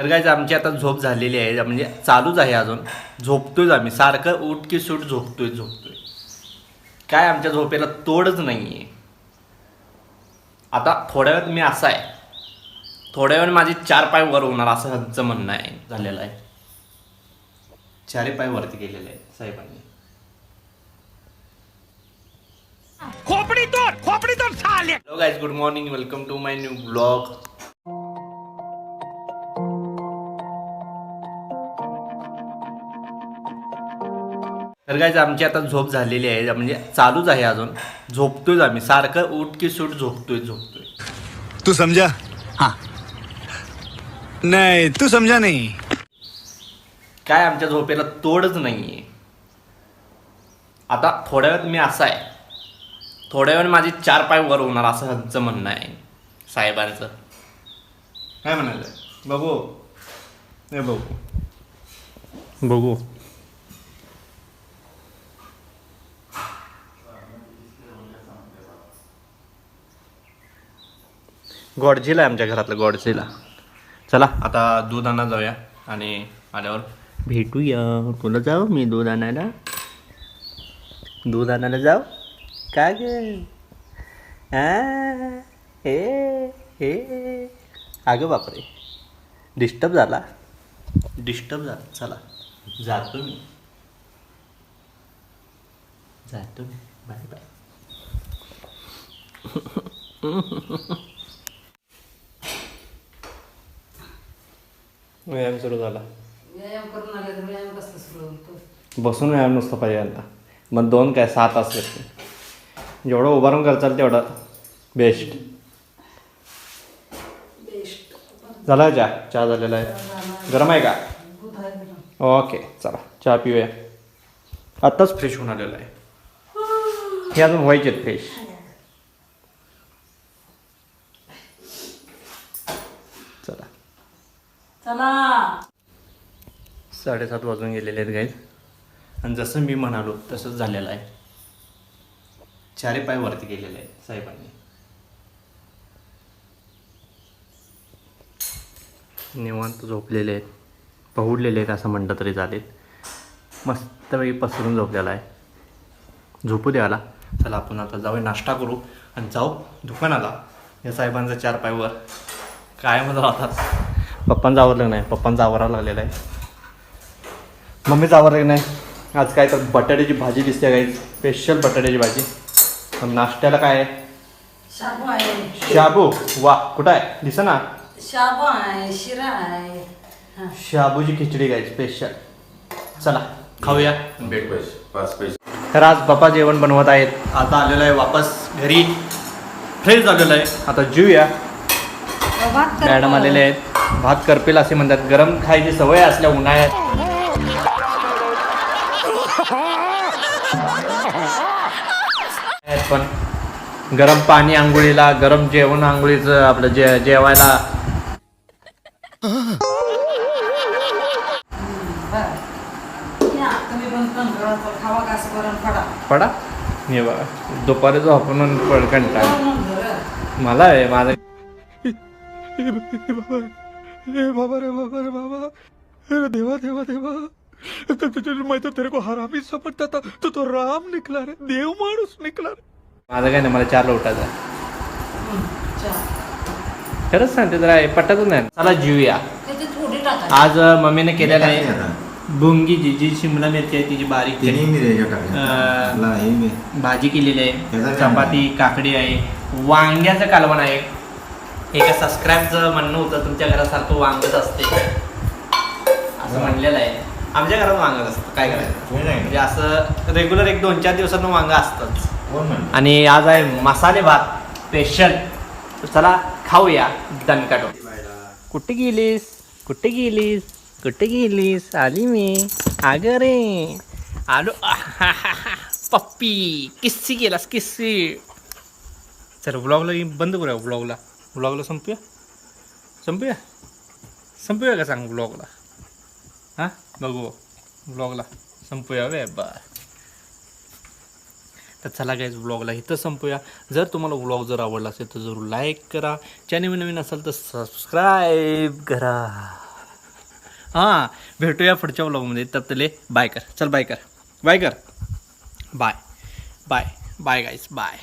तर काय आमची आता झोप झालेली आहे. म्हणजे चालूच आहे अजून. झोपतोयच आम्ही. सारखं उठ की सूट झोपतोय झोपतोय. काय आमच्या झोपेला तोडच नाही आहे आता थोड्या वेळात मी असा आहे. थोड्या वेळ माझे चार पाय वर होणार असं ह्यांचं म्हणणं आहे झालेलं आहे. चारही पाय वरती गेलेले आहेत साहेबांनी. खोपडी तोड खोपडी तोड good morning welcome to my new blog तर गाईज आमची आता झोप झालेली आहे. म्हणजे चालूच आहे अजून. झोपतोयच आम्ही. सारखं उठ की सूट झोपतोय झोपतोय. तू समझा हाँ. नहीं तू समझा नहीं. काय आमच्या झोपेला तोडच नाही आहे आता थोड्या वेळात मी असा आहे. थोड्या वेळ माझे चार पाय वर होणार असं ह्यांचं म्हणणं आहे. साहेबांचं. काय म्हणाले? बघू. हे बघू. बघू. गॉडझीला आहे आमच्या घरातलं गॉडझीला. चला. आता दूध आणा जाऊया आणि आल्यावर भेटूया. तुला जाऊ मी दूध आणायला? दूध आणायला जाऊ? काय गे? हे हे अगं बापरे. डिस्टर्ब झाला. डिस्टर्ब झाला. चला. जातो मी. जातो मी. बाय बाय व्यायाम सुरू झाला. व्यायाम करून आले तर व्यायाम कसं सुरू होतो? बसून व्यायाम नसतं पाहिजे आता. मग दोन काय सात असले जेवढं उभारून करचाल तेवढं बेस्ट बेस्ट झाला चहा? चहा झालेला आहे. गरम आहे का. ओके चला चहा पिऊया. आत्ताच फ्रेश होऊन आलेलं आहे. हे अजून व्हायचे फ्रेश चला चला. साडेसात वाजून गेलेले आहेत गाईज आणि जसं मी म्हणालो तसंच झालेलं आहे. चारे पाय वरती गेलेले आहेत साहेबांनी. निवांत झोपलेले आहेत. पहुडलेले आहेत असं म्हणलं तरी चालेल. मस्तपैकी पसरून झोपलेला आहे. झोपू द्याला चला आपण आता जाऊ नाश्ता करू. आणि जाऊ दुकानाला. या साहेबांचा चार पायवर कायमच राहतात. पप्पांचं आवरलं नाही. पप्पांचं आवरावं लागलेलं आहे. मम्मीचं आवरलं नाही. आज काय तर बटाट्याची भाजी दिसते काही स्पेशल बटाट्याची भाजी. पण नाश्त्याला काय आहे? शाबू आहे. शाबू. वा कुठं आहे? दिसा ना. शाबू आहे शिरा आहे. हा. शाबूची खिचडी काय स्पेशल चला खाऊया. तर आज पप्पा जेवण बनवत आहेत. आता आलेलो आहे वापस घरी. फ्रेश झालेलो आहे. आता जेऊया. मॅडम आलेले आहेत. भात करपेल असे म्हणतात गरम खायची सवय असल्या उन्हाळ्यात पण गरम पाणी आंघोळीला गरम जेवण आंघोळीचं आपलं जे जेवायला पडा हे बघा दुपारी जो आपण पडकंटा मला आहे माझं हे बाबा रे बाबा रे बाबा. अरे देवा देवा देवा. तो- तो- तो- मैं तो तेरे को हरामी समझता था. तो तो राम निकला रे. देव माणूस निकला रे. माझं काय नाही मला चार उठायचं आहे. खरंच सांगते जरा हे पटतच नाही. चला जीवया. त्याची थोडी टाका. आज अ, मम्मीने केलेलं टाकली आहे आता. भुंगी जी जी शिमला मिरची आहे तिची बारीक तिन्ही मी अं, हे मी. भाजी केलेली याचा आहे काय चपाती काकडी आहे. वांग्याचं कालवण आहे. एका सबस्क्राईबचं म्हणणं होतं तुमच्या घरासारखं वांगच असते. असं म्हणलेलं आहे. आमच्या घरात वांगच असतं. काय करायचं? म्हणजे असं रेग्युलर एक दोन चार दिवसात वांग असतंच? आणि आज आहे मसाले भात स्पेशल चला खाऊया दणकाटो कुठे गेलीस? कुठे गेलीस? कुठे गेलीस? आली मी. अगं रे. आलो. पप्पी किस्सी गेलास किस्सी. चल व्लॉगला बंद करूया व्लॉगला व्लॉगला संपूया संपूया संपूया का सांग व्लॉगला हां बघू व्लॉगला संपूया वे बर तर चला गाईज व्लॉगला इथं संपूया जर तुम्हाला व्लॉग जर आवडला असेल तर जरूर लाईक करा चॅनल नवीन असेल तर सबस्क्राईब करा हां भेटूया पुढच्या ब्लॉगमध्ये तर तले बाय कर चल बाय कर बाय कर bye bye bye guys bye